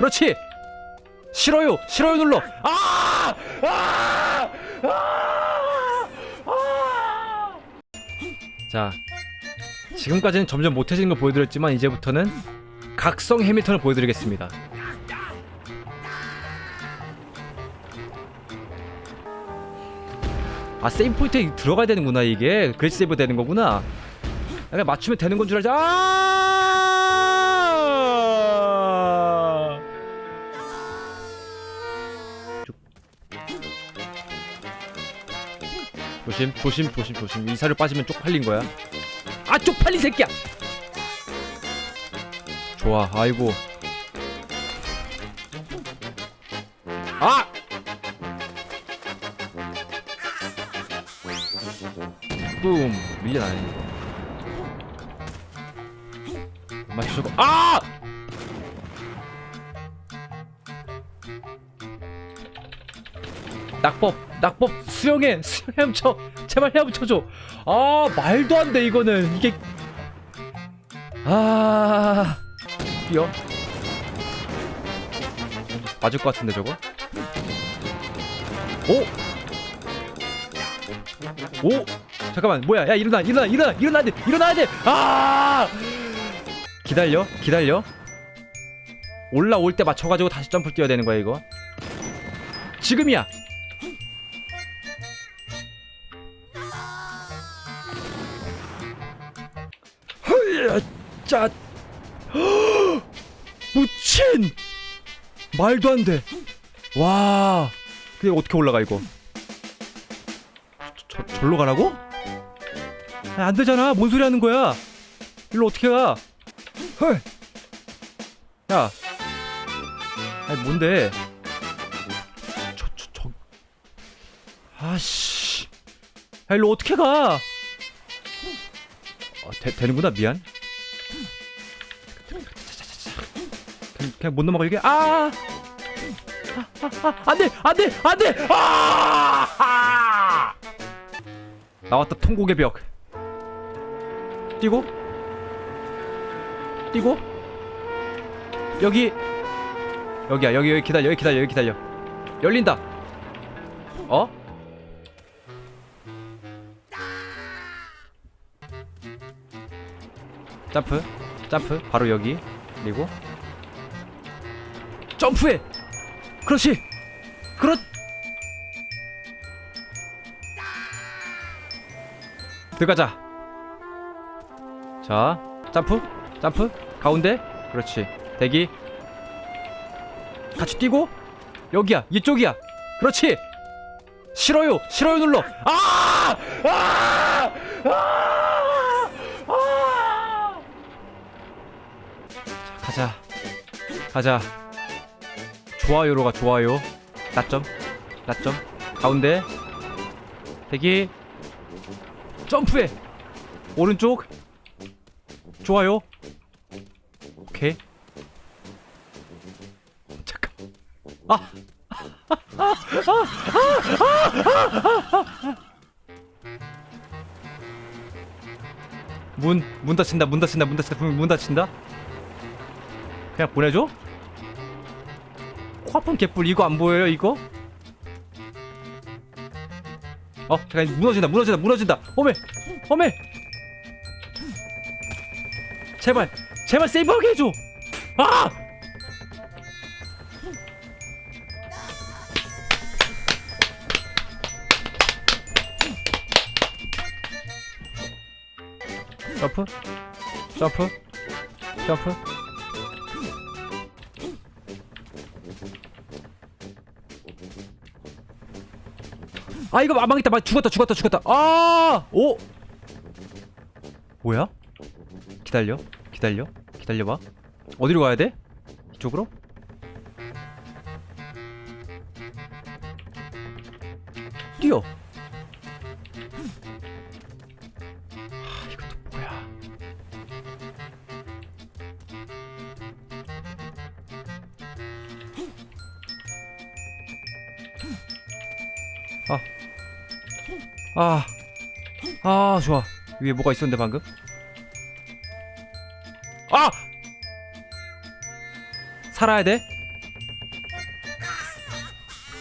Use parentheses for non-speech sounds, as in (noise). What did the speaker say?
그렇지. 싫어요. 싫어요 눌러. 아! 아! 아! 아! 자, 지금까지는 점점 못해지는 걸 보여드렸지만 이제부터는 각성 해밀턴을 보여드리겠습니다. 아 세이브 포인트에 들어가야 되는구나 이게 그래서 세이브 되는 거구나 그냥 맞추면 되는 건 줄 알지 아 조심 조심 조심 조심. 이사를 빠지면 쪽팔린 거야. 아 쪽팔린 새끼야! 좋아 아이고. 아! 뿜 밀려나네. 맞추고 아! 낙법 낙법 수영해 수영 헤엄쳐 제발 헤엄쳐줘. 아 말도 안 돼 이거는. 이게. 아 뛰어 맞을 것 같은데 저거? 오! 오! 잠깐만 뭐야? 야 일어나 일어나 일어나 일어나야 돼 일어나야 돼아! 기다려 기다려. 올라올 때 맞춰가지고 다시 점프 뛰어야 되는 거야 이거. 지금이야 짜 (gasps) 무친 말도 안 돼 와 근데 어떻게 올라가 이거 저, 절로 가라고? 아, 안 되잖아. 뭔 소리 하는 거야? 일로 어떻게 가? 헐. 야. 아니 뭔데? 저, 저, 저. 아씨. 야, 일로 어떻게 가? 어, 되, 되는구나. 미안. 그냥, 못 넘어가 이게. 아! 아, 아, 아, 안 돼! 안 돼! 안 돼! 아! 나왔다 통곡의 벽 뛰고 뛰고 여기 여기야 여기 여기 기다려 여기 기다려 여기 기다려 열린다 어? 점프 점프 바로 여기 그리고 점프해 그렇지 그렇 들어가자. 자, 점프, 점프, 가운데, 그렇지. 대기. 같이 뛰고, 여기야, 이쪽이야. 그렇지. 싫어요, 싫어요 눌러. 아! 아! 아! 아! 자, 가자, 가자. 좋아요로 가, 좋아요. 낮점, 낮점. 가운데. 대기. 점프해 오른쪽 좋아요 오케이 잠깐 아 문, 문 닫힌다, 문 닫힌다, 문 닫힌다, 분명 문 닫힌다? 그냥 보내줘? 코아픈 개뿔 이거 안 보여요, 이거? 어 잠깐 무너진다 무너진다 무너진다. 어메 어메 제발 제발 세이브하게 해줘! 아! 점프? 점프? 점프 아 이거 망했다. 망 죽었다 죽었다 죽었다. 아오! 뭐야? 기다려. 기다려. 기다려봐. 어디로 가야 돼? 이쪽으로? 뛰어. 아 이것도 뭐야 아, 아, 좋아. 위에 뭐가 있었는데 방금? 아! 살아야 돼?